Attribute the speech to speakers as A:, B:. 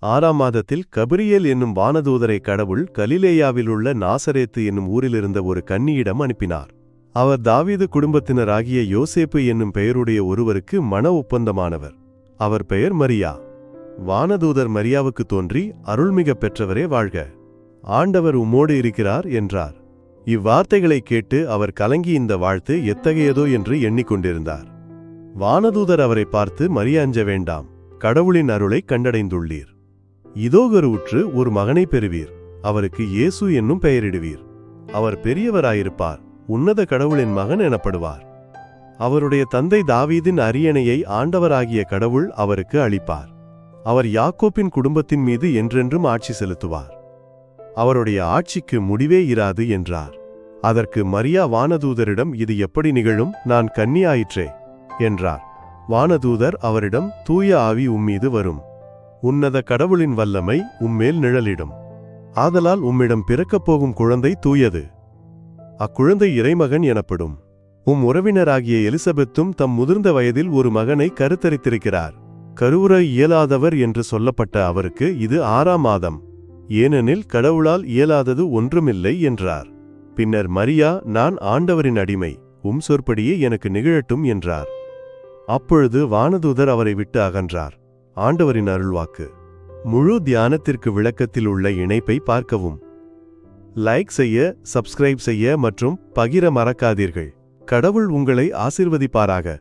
A: ஆறாம் மாதத்தில் கபிரியேல் என்னும் வானதூதரை கடவுள் கலிலேயாவிலுள்ள நாசரேத்து என்னும் ஊரிலிருந்த ஒரு கன்னியிடம் அனுப்பினார். அவர் தாவீது குடும்பத்தினராகிய யோசேப்பு என்னும் பெயருடைய ஒருவருக்கு மன ஒப்பந்தமானவர். அவர் பெயர் மரியா. வானதூதர் மரியாவுக்கு தோன்றி அருள்மிக பெற்றவரே வாழ்க. ஆண்டவர் உம்மோடு இருக்கிறார் என்றார். இவ்வார்த்தைகளைக் கேட்டு அவர் கலங்கி இந்த வாழ்த்து எத்தகையதோ என்று எண்ணிக்கொண்டிருந்தார். வானதூதர் அவரை பார்த்து மரியாஞ்ச வேண்டாம். கடவுளின் அருளைக் கண்டடைந்துள்ளீர். இதோ கருவுற்று ஒரு மகனை பெறுவீர். அவருக்கு இயேசு என்னும் பெயரிடுவீர். அவர் பெரியவராயிருப்பார். உன்னத கடவுளின் மகன் எனப்படுவார். அவருடைய தந்தை தாவீதின் அரியணையை ஆண்டவராகிய கடவுள் அவருக்கு அளிப்பார். அவர் யாக்கோப்பின் குடும்பத்தின் மீது என்றென்றும் ஆட்சி செலுத்துவார். அவருடைய ஆட்சிக்கு முடிவே இராது என்றார். அதற்கு மரியா வானதூதரிடம் இது எப்படி நிகழும்? நான் கன்னியாயிற்றே என்றார். வானதூதர் அவரிடம் தூய ஆவி உம்மீது வரும். உன்னத கடவுளின் வல்லமை உம்மேல் நிழலிடும். ஆதலால் உம்மிடம் பிறக்கப் போகும் குழந்தை தூயது. அக்குழந்தை இறைமகன் எனப்படும். உம் உறவினராகிய எலிசபெத்தும் தம் முதிர்ந்த வயதில் ஒரு மகனை கருத்தரித்திருக்கிறார். கருவுற இயலாதவர் என்று சொல்லப்பட்ட அவருக்கு இது ஆறாம் மாதம். ஏனெனில் கடவுளால் இயலாதது ஒன்றுமில்லை என்றார். பின்னர் மரியா நான் ஆண்டவரின் அடிமை உம் சொற்படியே எனக்கு நிகழட்டும் என்றார். அப்பொழுது வானதூதர் அவரை விட்டு அகன்றார். ஆண்டவரின் அருள்வாக்கு. முழு தியானத்திற்கு விளக்கத்தில் உள்ள இணைப்பை பார்க்கவும். லைக் செய்ய சப்ஸ்கிரைப் செய்ய மற்றும் பகிர மறக்காதீர்கள். கடவுள் உங்களை ஆசிர்வதிப்பாராக.